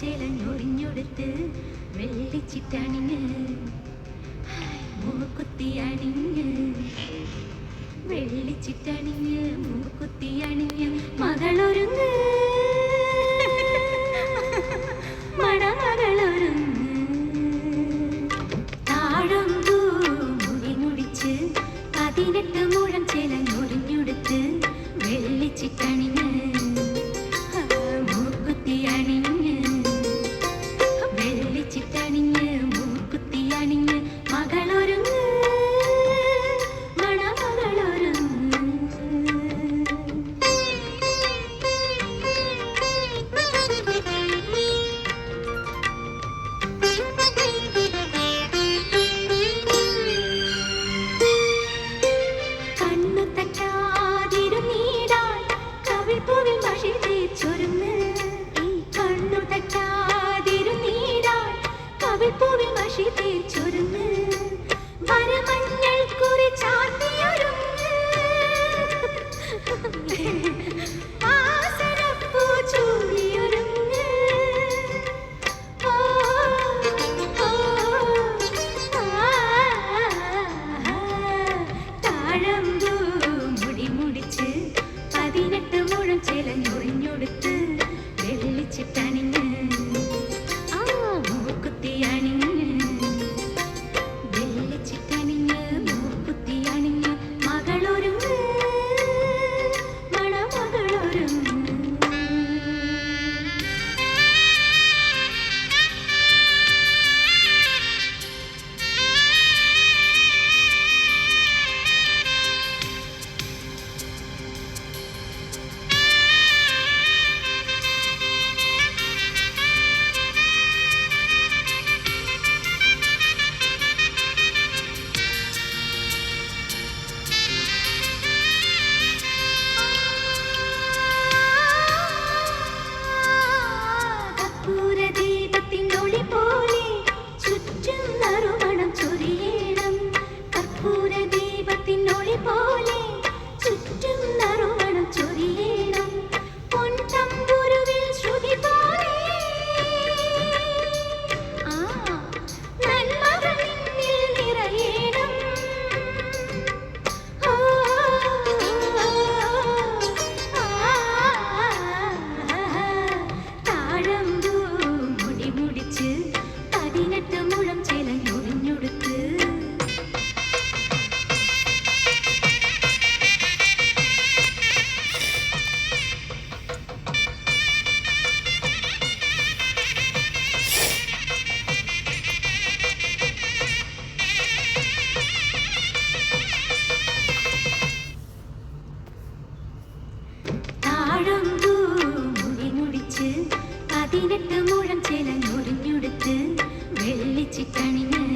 ചെലഞ്ഞൊടിഞ്ഞൊടുത്ത് വെള്ളിച്ചിട്ടണിഞ്ഞ്. മൂക്കുത്തി അണിഞ്ഞ് വെള്ളിച്ചിട്ടണിഞ്ഞ് മൂക്കുത്തി അണിഞ്ഞ് മകളൊരുങ്ങ്. മണമകളൊരുങ്ങ്. താഴൊന്തൂ മുടി മുടിച്ച് പതിനെട്ട് മുഴം ചെലഞ്ഞ് ചിക്കണിഞ്ഞ്